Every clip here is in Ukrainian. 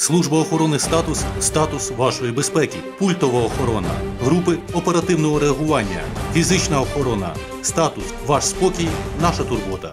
Служба охорони статус статус вашої безпеки, пультова охорона, групи оперативного реагування, фізична охорона, статус ваш спокій, наша турбота.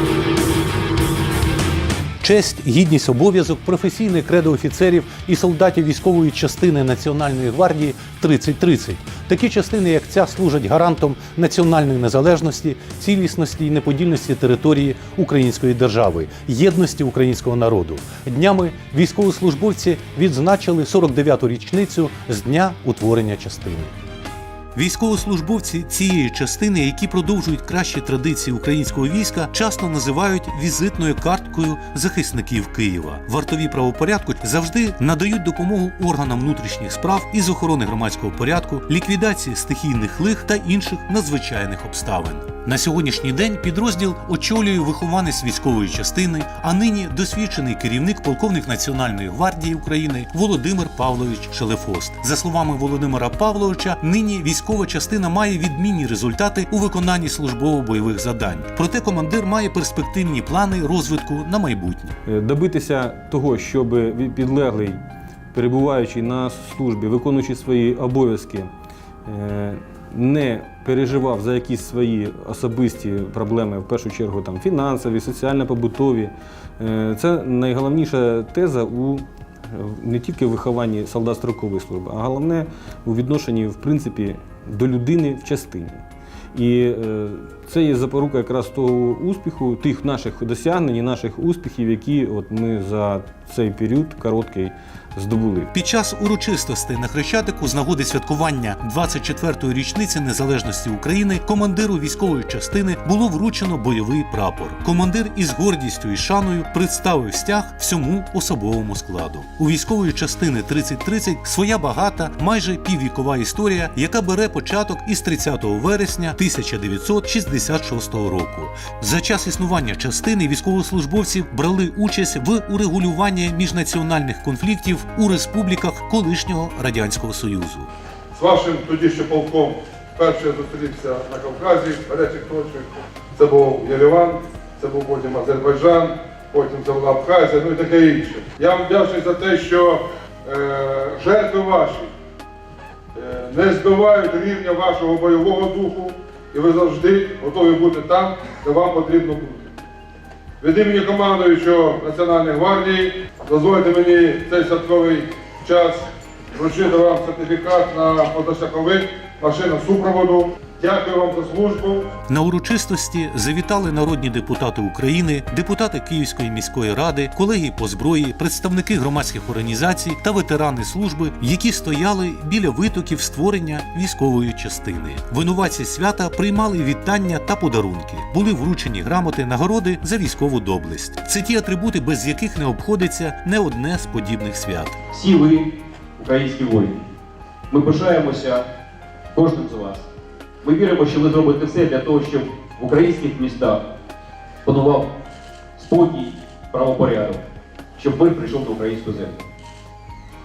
Честь, гідність, обов'язок, професійне кредо офіцерів і солдатів військової частини Національної гвардії 3030. Такі частини, як ця, служать гарантом національної незалежності, цілісності і неподільності території Української держави, єдності українського народу. Днями військовослужбовці відзначили 49-ту річницю з дня утворення частини. Військовослужбовці цієї частини, які продовжують кращі традиції українського війська, часто називають візитною карткою захисників Києва. Вартові правопорядку завжди надають допомогу органам внутрішніх справ із охорони громадського порядку, ліквідації стихійних лих та інших надзвичайних обставин. На сьогоднішній день підрозділ очолює вихованець військової частини, а нині досвідчений керівник полковник Національної гвардії України Володимир Павлович Шелефост. За словами Володимира Павловича, нині військова частина має відмінні результати у виконанні службово-бойових завдань. Проте командир має перспективні плани розвитку на майбутнє. Е, добитися того, щоб підлеглий, перебуваючи на службі, виконуючи свої обов'язки, е, не переживав за якісь свої особисті проблеми, в першу чергу там, фінансові, соціально-побутові. Е, Це найголовніша теза у е, не тільки в вихованні солдат строкової служби, а головне у відношенні в принципі, до людини в частині. І е, це є запорука якраз того успіху, тих наших досягнень, і наших успіхів, які от ми за цей період короткий здобули. Під час урочистостей на Хрещатику з нагоди святкування 24-ї річниці незалежності України командиру військової частини було вручено бойовий прапор. Командир із гордістю і шаною представив стяг всьому особовому складу. У військової частини 3030 своя багата, майже піввікова історія, яка бере початок із 30 вересня 1966 року. За час існування частини військовослужбовців брали участь в урегулюванні міжнаціональних конфліктів у республіках колишнього радянського союзу. З вашим тоді ще полком вперше я зустрівся на Кавказі, гарячих точках. Це був Єреван, це був потім Азербайджан, потім це була Абхазія, ну і таке інше. Я вам вдячний за те, що е, жертви ваші е, не збивають рівня вашого бойового духу, і ви завжди готові бути там, де вам потрібно бути. Від імені командуючого Національної гвардії дозвольте мені цей святковий час вручити вам сертифікат на позашляховик, машина супроводу. Дякую вам за службу. На урочистості завітали народні депутати України, депутати Київської міської ради, колеги по зброї, представники громадських організацій та ветерани служби, які стояли біля витоків створення військової частини. Винуватці свята приймали вітання та подарунки. Були вручені грамоти, нагороди за військову доблесть. Це ті атрибути, без яких не обходиться не одне з подібних свят. всі ви українські воїни. Ми пишаємося кожним з вас. Ми віримо, що ви зробите все для того, щоб в українських містах панував спокій, правопорядок, щоб мир прийшов на українську землю.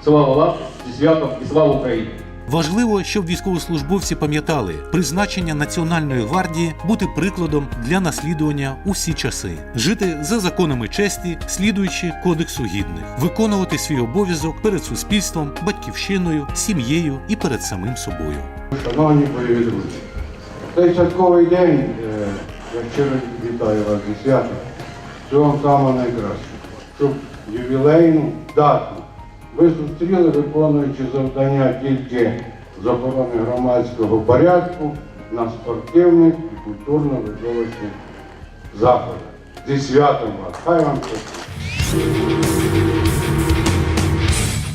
Слава вам зі святом і слава Україні! Важливо, щоб військовослужбовці пам'ятали призначення Національної гвардії бути прикладом для наслідування у всі часи, жити за законами честі, слідуючи кодексу гідних, виконувати свій обов'язок перед суспільством, батьківщиною, сім'єю і перед самим собою. Шановні бойові друзі, цей святковий день, е, я щиро вітаю вас зі святом. Всього вам самого найкращого. Щоб ювілейну дату ви зустріли, виконуючи завдання тільки з громадського порядку на спортивних і культурно-видовищних заходах. Зі святом вас! Хай вам щастить!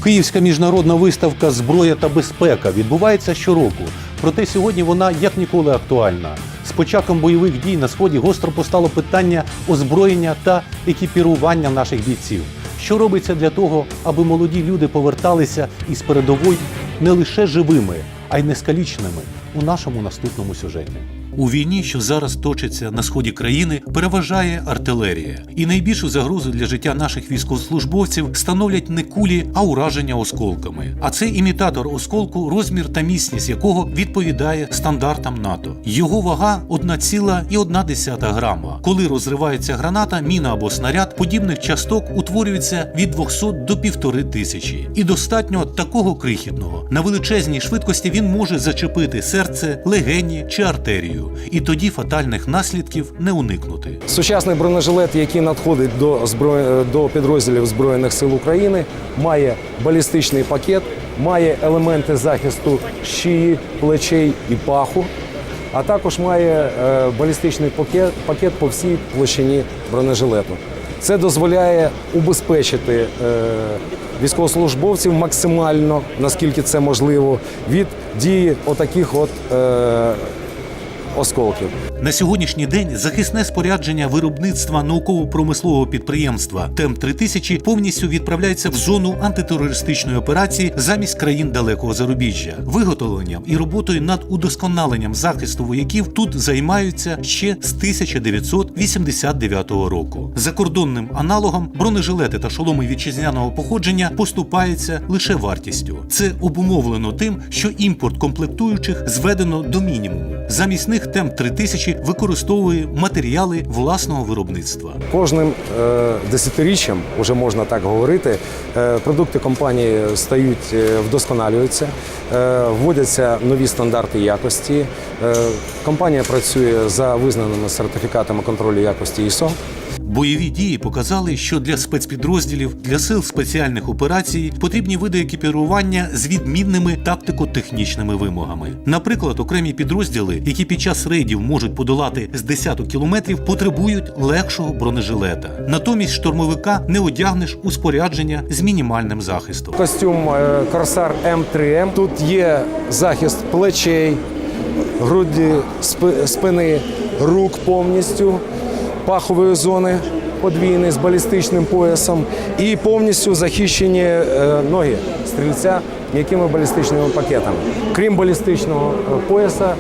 Київська міжнародна виставка Зброя та безпека відбувається щороку. Проте сьогодні вона як ніколи актуальна. З початком бойових дій на сході гостро постало питання озброєння та екіпірування наших бійців. що робиться для того, аби молоді люди поверталися із передової не лише живими, а й нескалічними у нашому наступному сюжеті. У війні, що зараз точиться на сході країни, переважає артилерія, і найбільшу загрозу для життя наших військовослужбовців становлять не кулі, а ураження осколками. А це імітатор осколку, розмір та міцність якого відповідає стандартам НАТО. Його вага 1,1 грама. Коли розривається граната, міна або снаряд, подібних часток утворюється від 200 до 1500 тисячі. І достатньо такого крихітного. На величезній швидкості він може зачепити серце, легені чи артерію, і тоді фатальних наслідків не уникнути. Сучасний бронежилет, який надходить до зброї до підрозділів Збройних сил України, має балістичний пакет, має елементи захисту шиї, плечей і паху, а також має е, балістичний пакет, пакет по всій площині бронежилету. Це дозволяє убезпечити е, військовослужбовців максимально, наскільки це можливо, від дії отаких от е, осколків. На сьогоднішній день захисне спорядження виробництва науково-промислового підприємства ТЕМ 3000 повністю відправляється в зону антитерористичної операції замість країн далекого зарубіжжя. Виготовленням і роботою над удосконаленням захисту вояків тут займаються ще з 1989 року. Закордонним аналогам бронежилети та шоломи вітчизняного походження поступаються лише вартістю. Це обумовлено тим, що імпорт комплектуючих зведено до мінімуму. Замість них ТЕМ 3000 використовує матеріали власного виробництва. Кожним е, десятиріччям, вже можна так говорити, е, продукти компанії стають е, вдосконалюються, е, вводяться нові стандарти якості. Е, компанія працює за визнаними сертифікатами контролю якості ISO. Бойові дії показали, що для спецпідрозділів, для сил спеціальних операцій потрібні види екіпірування з відмінними тактико-технічними вимогами. Наприклад, окремі підрозділи, які під час рейдів можуть подолати з десяток кілометрів, потребують легшого бронежилета. Натомість штурмовика не одягнеш у спорядження з мінімальним захистом. Костюм е, Корсар М3М. Тут є захист плечей, груді, спи- спини, рук повністю, пахової зони подвійний з балістичним поясом і повністю захищені е, ноги стрільця м'якими балістичними пакетами. Крім балістичного е, пояса,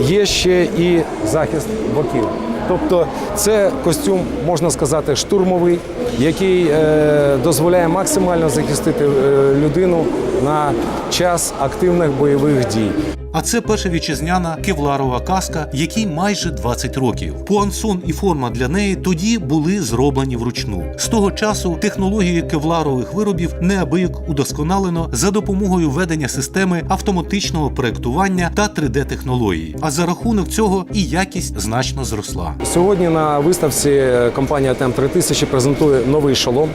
є ще і захист боків. Тобто це костюм, можна сказати, штурмовий, який е, дозволяє максимально захистити е, людину на час активних бойових дій. А це перша вітчизняна кевларова каска, якій майже 20 років. Пуансон і форма для неї тоді були зроблені вручну. З того часу технології кевларових виробів неабияк удосконалено за допомогою ведення системи автоматичного проектування та 3D-технологій. А за рахунок цього і якість значно зросла. Сьогодні на виставці е, компанія ТЕМ 3000 презентує новий шолом,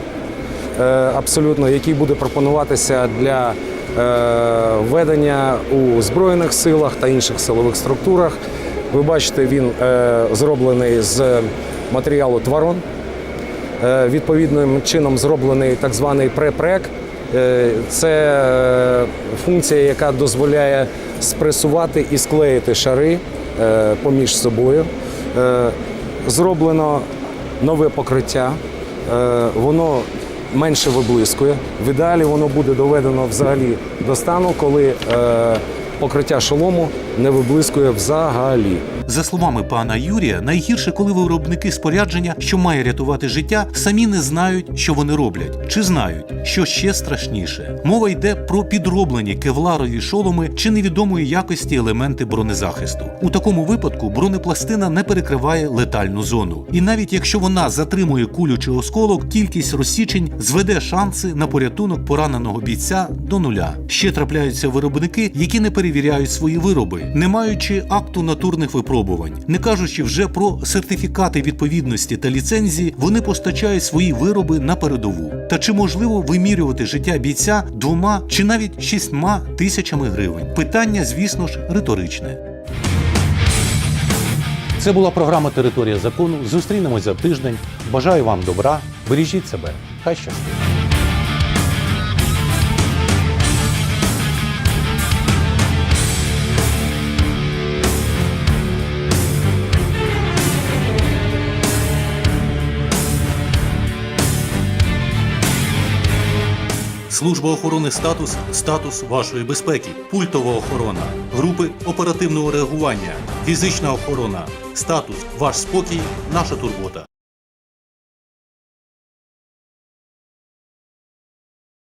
е, абсолютно, який буде пропонуватися для е, введення у Збройних силах та інших силових структурах. Ви бачите, він е, зроблений з матеріалу тварон. Е, Відповідним чином зроблений так званий препрек. Це функція, яка дозволяє спресувати і склеїти шари поміж собою. Зроблено нове покриття, воно менше виблискує. В ідеалі воно буде доведено взагалі до стану, коли е, покриття шолому не виблискує взагалі. За словами пана Юрія, найгірше, коли виробники спорядження, що має рятувати життя, самі не знають, що вони роблять, чи знають, що ще страшніше. Мова йде про підроблені кевларові шоломи чи невідомої якості елементи бронезахисту. У такому випадку бронепластина не перекриває летальну зону. І навіть якщо вона затримує кулю чи осколок, кількість розсічень зведе шанси на порятунок пораненого бійця до нуля. Ще трапляються виробники, які не перевіряють свої вироби, не маючи акту натурних випробувань. Не кажучи вже про сертифікати відповідності та ліцензії, вони постачають свої вироби на передову. Та чи можливо вимірювати життя бійця двома чи навіть шістьма тисячами гривень? Питання, звісно ж, риторичне. Це була програма Територія закону. Зустрінемось за тиждень. Бажаю вам добра. Бережіть себе. Хай щастить. Служба охорони статус статус вашої безпеки, пультова охорона, групи оперативного реагування, фізична охорона, статус ваш спокій, наша турбота.